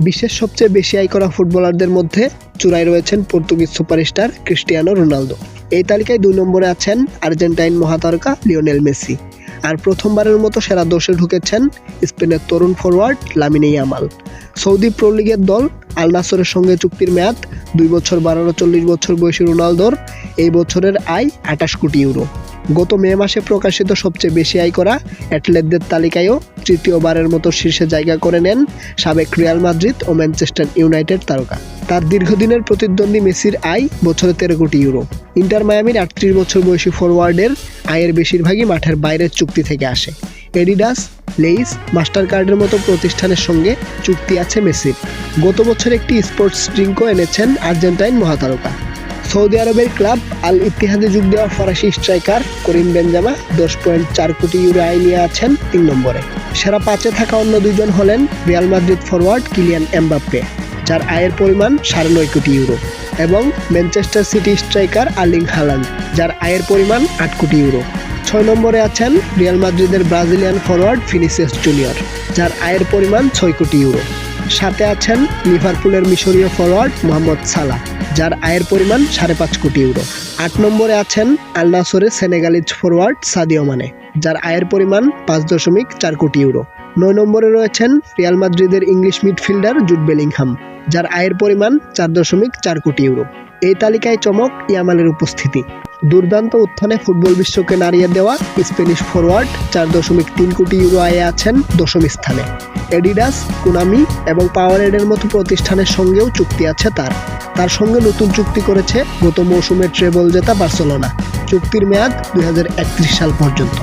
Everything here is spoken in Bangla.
বিশ্বের সবচেয়ে বেশি আয় করা ফুটবলারদের মধ্যে চূড়ায় রয়েছেন পর্তুগিজ সুপারস্টার ক্রিস্টিয়ানো রোনালদো। এই তালিকায় দুই নম্বরে আছেন আর্জেন্টাইন মহাতারকা লিওনেল মেসি। আর প্রথমবারের মতো সেরা দোষে ঢুকেছেন স্পেনের তরুণ forward Lamine Yamal. Saudi pro লিগের দল আল নাসরের সঙ্গে চুক্তির মেয়াদ দুই বছর বাড়ানো চল্লিশ বছর বয়সী রোনালদোর। এই বছরের আয় আঠাশ কোটি ইউরো। গত মে মাসে প্রকাশিত সবচেয়ে বেশি আয় করা অ্যাথলেটদের তালিকায়ও তৃতীয়বারের মতো শীর্ষে জায়গা করে নেন সাবেক রিয়াল মাদ্রিদ ও ম্যানচেস্টার ইউনাইটেড তারকা। তার দীর্ঘদিনের প্রতিদ্বন্দ্বী মেসির আয় বছরে তেরো কোটি ইউরো। ইন্টার মায়ামির আটত্রিশ বছর বয়সী ফরওয়ার্ডের আয়ের বেশিরভাগই মাঠের বাইরের চুক্তি থেকে আসে। এডিডাস লেইস মাস্টার কার্ডের মতো প্রতিষ্ঠানের সঙ্গে চুক্তি আছে মেসির গত বছর একটি স্পোর্টস ড্রিঙ্কও এনেছেন আর্জেন্টাইন মহাতারকা। সৌদি আরবের ক্লাব আল ইতিহাদে যোগ দেওয়া ফরাসি স্ট্রাইকার করিম বেনজামা দশ পয়েন্ট চার কোটি ইউরো আয় নিয়ে আছেন তিন নম্বরে। সেরা পাঁচে থাকা অন্য দুজন হলেন Real Madrid forward Kylian Mbappe, যার আয়ের পরিমাণ সাড়ে নয় কোটি ইউরো, এবং Manchester City striker Erling Haaland, যার আয়ের পরিমাণ আট কোটি ইউরো। ছয় নম্বরে আছেন রিয়াল মাদ্রিদের ব্রাজিলিয়ান ফরওয়ার্ড ফিনিসিয়াস জুনিয়র, যার আয়ের পরিমাণ ছয় কোটি ইউরো। সাথে আছেন লিভারপুলের মিশরীয় ফরওয়ার্ড মোহাম্মদ সালাহ, যার আয়ের পরিমাণ সাড়ে পাঁচ কোটি ইউরো। আট নম্বরে আছেন আল নাসরের সেনেগালিজ ফরওয়ার্ড সাদিও মানে যার আয়ের পরিমাণ পাঁচ দশমিক চার কোটি ইউরো। নয় নম্বরে রয়েছেন রিয়াল মাদ্রিদের ইংলিশ মিডফিল্ডার জুড বেলিংহাম, যার আয়ের পরিমাণ চার দশমিক চার কোটি ইউরো। এই তালিকায় চমক ইয়ামালের উপস্থিতি। দুর্দান্ত উত্থানে ফুটবল বিশ্বকে নাড়িয়ে দেওয়া স্প্যানিশ ফরওয়ার্ড চার দশমিক তিন কোটি ইউরো আয়ে আছেন দশম স্থানে। এডিডাস, কুনামি এবং পাওয়ারেডের মতো প্রতিষ্ঠানের সঙ্গেও চুক্তি আছে তার। তার সঙ্গে নতুন চুক্তি করেছে গত মৌসুমে ট্রেবল জেতা বার্সেলোনা। চুক্তির মেয়াদ দুই হাজার একত্রিশ সাল পর্যন্ত।